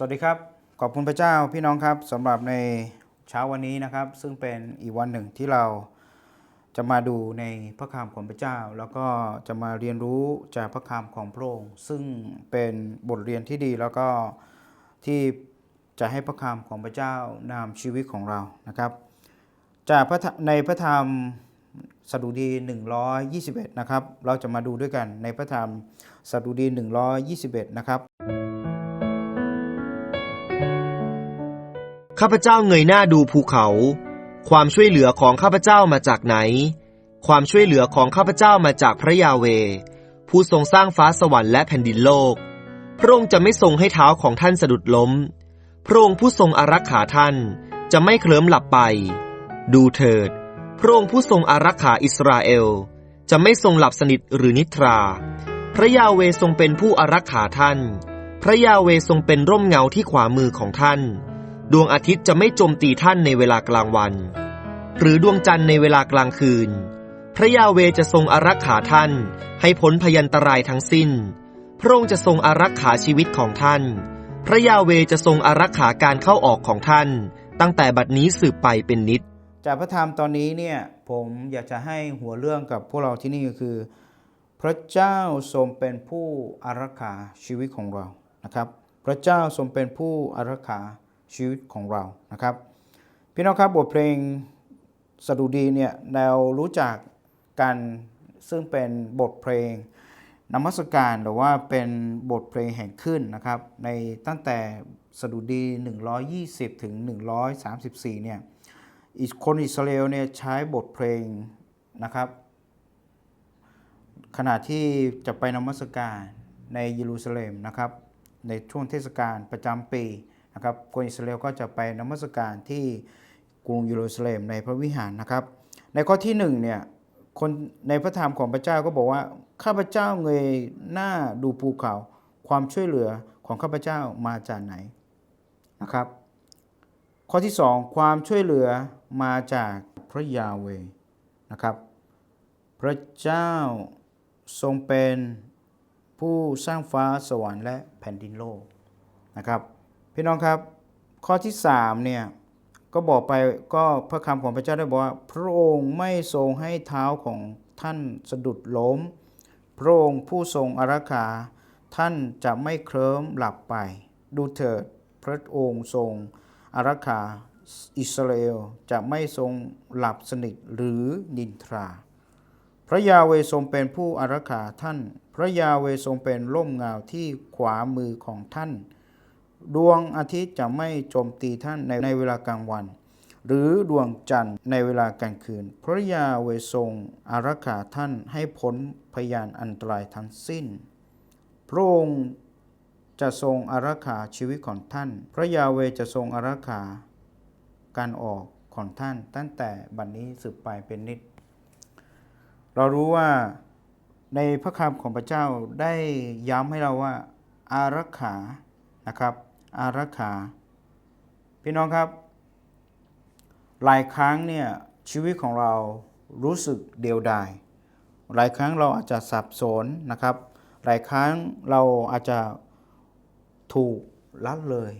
สวัสดีครับ ขอบคุณพระเจ้าพี่น้องครับสำหรับในเช้าวันนี้นะครับ ซึ่งเป็นอีกวันหนึ่งที่เราจะมาดูในพระคำของพระเจ้า แล้วก็จะมาเรียนรู้จากพระคำของพระองค์ซึ่งเป็นบทเรียนที่ดีแล้วก็ที่จะให้พระคำของพระเจ้านำชีวิตของเรานะครับ จากพระธรรมในพระธรรมสดุดี 121 นะครับ เราจะมาดูด้วยกันในพระธรรมสดุดี 121 นะครับ ข้าพเจ้าเงยหน้าดูภูเขา ความช่วยเหลือของข้าพเจ้ามาจากไหน ความช่วยเหลือของข้าพเจ้ามาจากพระยาเว ผู้ทรงสร้างฟ้าสวรรค์และแผ่นดินโลก พระองค์จะไม่ทรงให้เท้าของท่านสะดุดล้ม พระองค์ผู้ทรงอารักขาท่านจะไม่เคลิ้มหลับไป ดูเถิด พระองค์ผู้ทรงอารักขาอิสราเอล จะไม่ทรงหลับสนิทหรือนิทรา พระยาเวทรงเป็นผู้อารักขาท่าน พระยาเวทรงเป็นร่มเงาที่ขวามือของท่าน ดวงอาทิตย์จะไม่โจมตีท่านในเวลากลางวัน หรือดวงจันทร์ในเวลากลางคืน พระยาเวจะทรงอารักขาท่านให้พ้นพยันตรายทั้งสิ้น พระองค์จะทรงอารักขาชีวิตของท่าน พระยาเวจะทรงอารักขาการเข้าออกของท่าน ตั้งแต่บัดนี้สืบไปเป็นนิจจากพระธรรมตอนนี้เนี่ยผมอยากจะให้หัวเรื่องกับพวกเราที่นี่ก็คือ พระเจ้าทรงเป็นผู้อารักขาชีวิตของเรานะครับ พระเจ้าทรงเป็นผู้อารักขา ชีวิตของเรานะครับ พี่น้องครับบทเพลงสดุดีเนี่ยเรารู้จักกันซึ่งเป็นบทเพลงนมัสการหรือว่าเป็นบทเพลงแห่งขึ้นนะครับในตั้งแต่สดุดี 120 ถึง 134 เนี่ยอิสคนอิสราเอลเนี่ยใช้บทเพลงนะครับขณะที่จะไปนมัสการในเยรูซาเล็มนะครับในช่วงเทศกาลประจำปี นะครับคนอิสราเอลก็จะไปนมัสการที่กรุงเยรูซาเล็มในพระวิหารนะครับ ในข้อที่หนึ่งเนี่ยคนในพระธรรมของพระเจ้าก็บอกว่าข้าพเจ้าเงยหน้าดูภูเขา ความช่วยเหลือของข้าพเจ้ามาจากไหนนะครับ ข้อที่สองความช่วยเหลือมาจากพระยาเวนะครับ พระเจ้าทรงเป็นผู้สร้างฟ้าสวรรค์และแผ่นดินโลกนะครับ พี่น้องครับ ข้อที่สามเนี่ยก็บอกไปก็พระคำของพระเจ้าได้บอกว่า พระองค์ไม่ทรงให้เท้าของท่านสะดุดล้ม พระองค์ผู้ทรงอารักขาท่านจะไม่เคลิ้มหลับไป ดูเถิดพระองค์ทรงอารักขาอิสราเอลจะไม่ทรงหลับสนิทหรือนินทรา พระยาเวทรงเป็นผู้อารักขาท่าน พระยาเวทรงเป็นร่มเงาที่ขวามือของท่าน ดวงอาทิตย์จะไม่โจมตีท่านในในเวลากลางวัน หรือดวงจันทร์ในเวลากลางคืน พระยาเวทรงอารักขาท่านให้พ้นพยานอันตรายทั้งสิ้น พระองค์จะทรงอารักขาชีวิตของท่าน พระยาเวจะทรงอารักขาการออกของท่านตั้งแต่บัดนนี้สืบไปเป็นนิจเรารู้ว่าในพระคำของพระเจ้าได้ย้ำให้เราว่าอารักขา นะครับ อารักขา พี่น้องครับ หลายครั้งเนี่ยชีวิตของเรารู้สึกเดียวดาย หลายครั้งเราอาจจะสับสนนะครับ หลายครั้งเราอาจจะถูกละเลย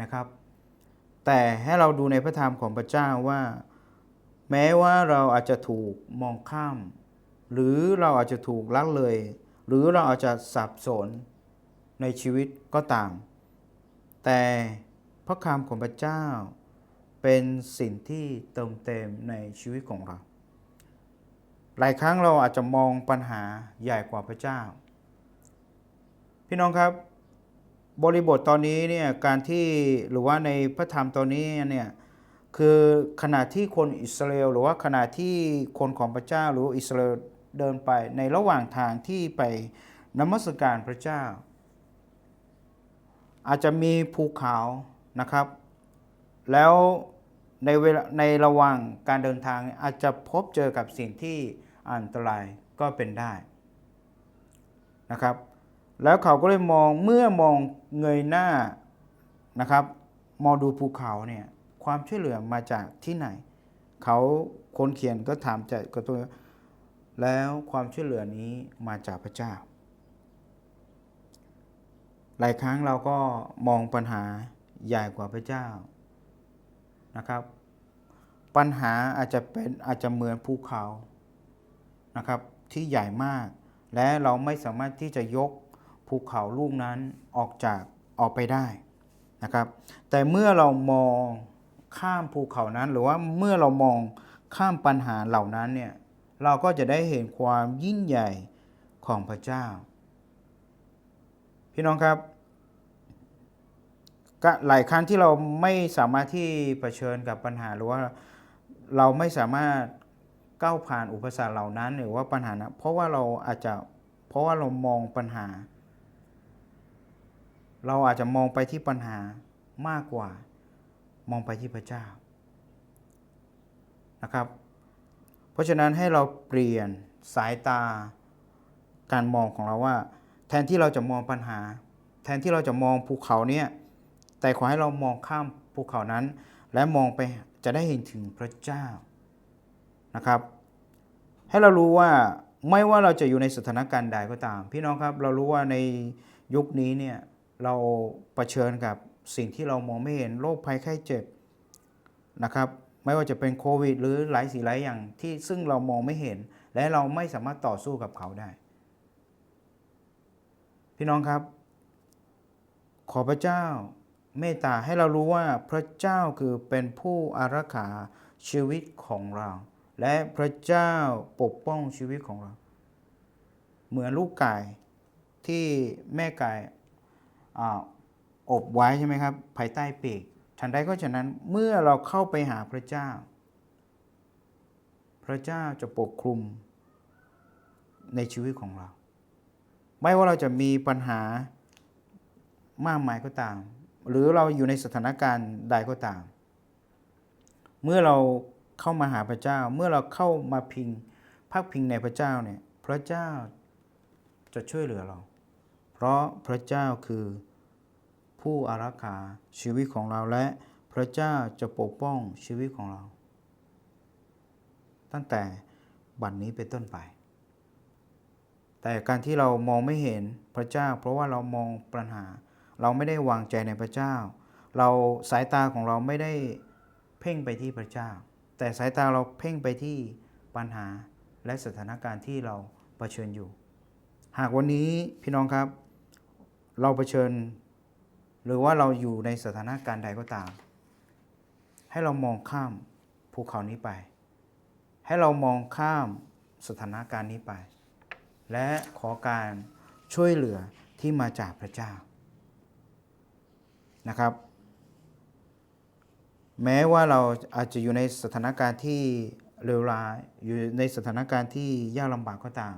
นะครับ แต่ให้เราดูในพระธรรมของพระเจ้าว่า แม้ว่าเราอาจจะถูกมองข้าม หรือเราอาจจะถูกละเลย หรือเราอาจจะสับสน ในชีวิตก็ตาม แต่พระคำของพระเจ้า เป็นสิ่งที่เติมเต็มในชีวิตของเรา หลายครั้งเราอาจจะมองปัญหาใหญ่กว่าพระเจ้า พี่น้องครับ บริบทตอนนี้เนี่ยการที่หรือว่าในพระธรรมตอนนี้เนี่ยคือขณะที่คนอิสราเอลหรือว่าขณะที่คนของพระเจ้าหรืออิสราเอลเดินไปในระหว่างทางที่ไปนมัสการพระเจ้า อาจจะมีภูเขานะครับ แล้วในเวลาในระหว่างการเดินทางอาจจะพบเจอกับสิ่งที่อันตรายก็เป็นได้นะครับ แล้วเขาก็เลยมองเมื่อมองเงยหน้านะครับ มองดูภูเขาเนี่ยความช่วยเหลือมาจากที่ไหน เขาคนเขียนก็ถามจากกับตัวแล้วความช่วยเหลือนี้มาจากพระเจ้า หลายครั้งเราก็มองปัญหาใหญ่กว่าพระเจ้านะครับ ปัญหาอาจจะเป็นอาจจะเหมือนภูเขานะครับที่ใหญ่มาก และเราไม่สามารถที่จะยกภูเขาลูกนั้นออกจากออกไปได้นะครับ แต่เมื่อเรามองข้ามภูเขานั้น หรือว่าเมื่อเรามองข้ามปัญหาเหล่านั้นเนี่ยเราก็จะได้เห็นความยิ่งใหญ่ของพระเจ้า พี่น้องครับ ก็หลายครั้งที่เราไม่สามารถที่เผชิญกับปัญหาหรือว่าเราไม่สามารถก้าวผ่านอุปสรรคเหล่านั้น หรือว่าปัญหานะเพราะว่าเราอาจจะเพราะว่าเรามองปัญหา เราอาจจะมองไปที่ปัญหามากกว่ามองไปที่พระเจ้านะครับ เพราะฉะนั้นให้เราเปลี่ยนสายตาการมองของเราว่า แทนที่เราจะมองปัญหา แทนที่เราจะมองภูเขาเนี่ย แต่ขอให้เรามองข้ามภูเขานั้น และมองไปจะได้เห็นถึงพระเจ้านะครับ ให้เรารู้ว่าไม่ว่าเราจะอยู่ในสถานการณ์ใดก็ตาม พี่น้องครับเรารู้ว่าในยุคนี้เนี่ยเราเผชิญกับสิ่งที่เรามองไม่เห็นโรคภัยไข้เจ็บนะครับ ไม่ว่าจะเป็นโควิด หรือหลายสิ่งหลายอย่างที่ซึ่งเรามองไม่เห็น และเราไม่สามารถต่อสู้กับเขาได้ พี่น้องครับ ขอพระเจ้า เมตตาให้เรารู้ว่าพระเจ้าคือเป็นผู้อารักขาชีวิตของเรา และพระเจ้าปกป้องชีวิตของเรา เหมือนลูกไก่ที่แม่ไก่ออบไว้ใช่ไหมครับ ภายใต้ปีกฉันใดก็ฉะนั้นเมื่อเราเข้าไปหาพระเจ้า พระเจ้าจะปกคลุมในชีวิตของเรา ไม่ว่าเราจะมีปัญหามากมายก็ตาม หรือเราอยู่ในสถานการณ์ใดก็ตาม เมื่อเราเข้ามาหาพระเจ้า เมื่อเราเข้ามาพิงพักพิงในพระเจ้าเนี่ย พระเจ้าจะช่วยเหลือเรา เพราะพระเจ้าคือผู้อารักขาชีวิตของเราและพระเจ้าจะปกป้องชีวิตของเรา ตั้งแต่บัดนนี้เป็นต้นไป แต่การที่เรามองไม่เห็นพระเจ้า เพราะว่าเรามองปัญหา เราไม่ได้วางใจในพระเจ้า เราสายตาของเราไม่ได้เพ่งไปที่พระเจ้า แต่สายตาเราเพ่งไปที่ปัญหาและสถานการณ์ที่เราเผชิญอยู่ หากวันนี้พี่น้องครับ เราเผชิญ หรือว่าเราอยู่ในสถานการณ์ใดก็ตาม ให้เรามองข้ามภูเขานี้ไป ให้เรามองข้ามสถานการณ์นี้ไป และขอการช่วยเหลือที่มาจากพระเจ้า นะครับ แม้ว่าเราอาจจะอยู่ในสถานการณ์ที่เลวร้ายอยู่ในสถานการณ์ที่ยากลำบากก็ตาม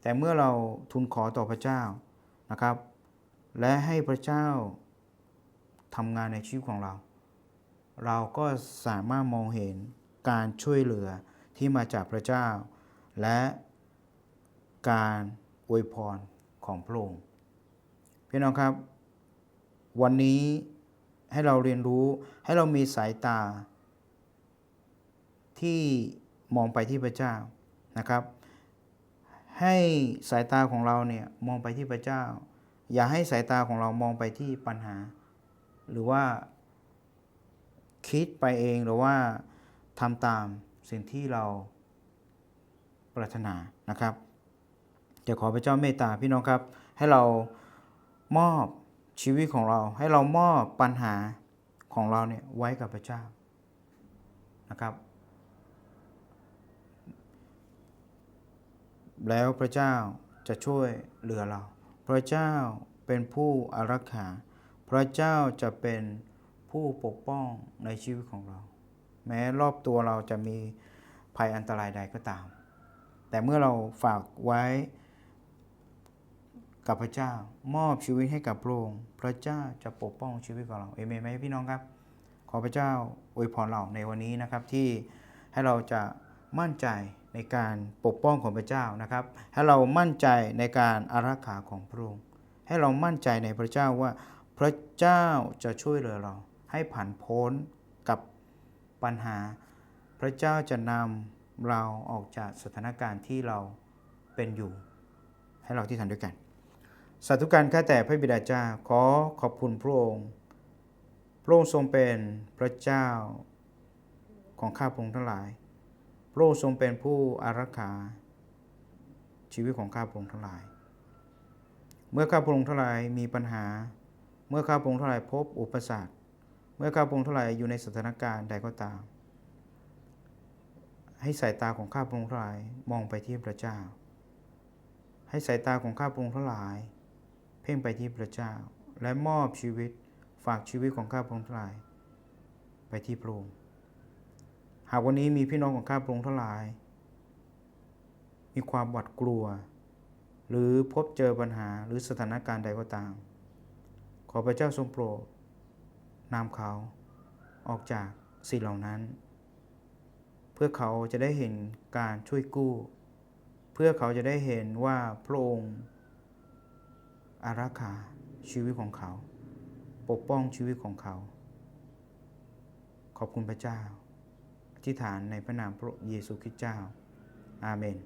แต่เมื่อเราทูลขอต่อพระเจ้านะครับ และให้พระเจ้าทำงานในชีวิตของเรา เราก็สามารถมองเห็นการช่วยเหลือที่มาจากพระเจ้า และการอวยพรของพระองค์พี่น้องครับ วันนี้ให้เราเรียนรู้ให้เรามีสายตา ที่มองไปที่พระเจ้านะครับ ให้สายตาของเราเนี่ยมองไปที่พระเจ้า อย่าให้สายตาของเรามองไปที่ปัญหา หรือว่าคิดไปเองหรือว่าทำตามสิ่งที่เราปรารถนานะครับจะขอพระเจ้าเมตตาพี่น้องครับ ให้เรามอบ ชีวิตของเราให้เรามอบปัญหาของเราเนี่ยไว้กับพระเจ้านะครับ แล้วพระเจ้าจะช่วยเหลือเรา พระเจ้าเป็นผู้อารักขา พระเจ้าจะเป็นผู้ปกป้องในชีวิตของเรา แม้รอบตัวเราจะมีภัยอันตรายใดก็ตาม แต่เมื่อเราฝากไว้ กับพระเจ้ามอบชีวิตให้กับพระองค์พระเจ้าจะปกป้องชีวิตของเราเอเมนไหมพี่น้องครับ ขอพระเจ้าอวยพรเราในวันนี้นะครับที่ให้เราจะมั่นใจในการปกป้องของพระเจ้านะครับ ให้เรามั่นใจในการอารักขาของพระองค์ให้เรามั่นใจในพระเจ้าว่า พระเจ้าจะช่วยเหลือเรา ให้ผ่านพ้นกับปัญหา พระเจ้าจะนำเราออกจากสถานการณ์ที่เราเป็นอยู่ ให้เราที่ทันด้วยกัน สาธุการข้าแต่พระบิดาเจ้าขอขอบคุณพระองค์ พระองค์ทรงเป็นพระเจ้าของข้าพงค์ทั้งหลาย พระองค์ทรงเป็นผู้อารักขา ชีวิตของข้าพงค์ทั้งหลาย เมื่อข้าพงค์ทั้งหลายมีปัญหา เมื่อข้าพงค์ทั้งหลายพบอุปสรรค เมื่อข้าพงค์ทั้งหลายอยู่ในสถานการณ์ใดก็ตาม ให้สายตาของข้าพงค์ทั้งหลายมองไปที่พระเจ้า ให้สายตาของข้าพงค์ทั้งหลาย พ่งไปที่พระเจ้า และมอบชีวิตฝากชีวิตของข้าพระองค์ทั้งหลาย ไปที่พระองค์หากวันนี้มีพี่น้องของข้าพระองค์ทั้งหลาย มีความหวาดกลัว หรือพบเจอปัญหาหรือสถานการณ์ใดก็ตาม ขอพระเจ้าทรงโปรดนำเขาออกจากสิ่งเหล่านั้น เพื่อเขาจะได้เห็นการช่วยกู้ เพื่อเขาจะได้เห็นว่าพระองค์ อารักขาชีวิตของเขา ปกป้องชีวิตของเขา ขอบคุณพระเจ้าอธิษฐานในพระนามพระเยซูคริสต์เจ้า อาเมน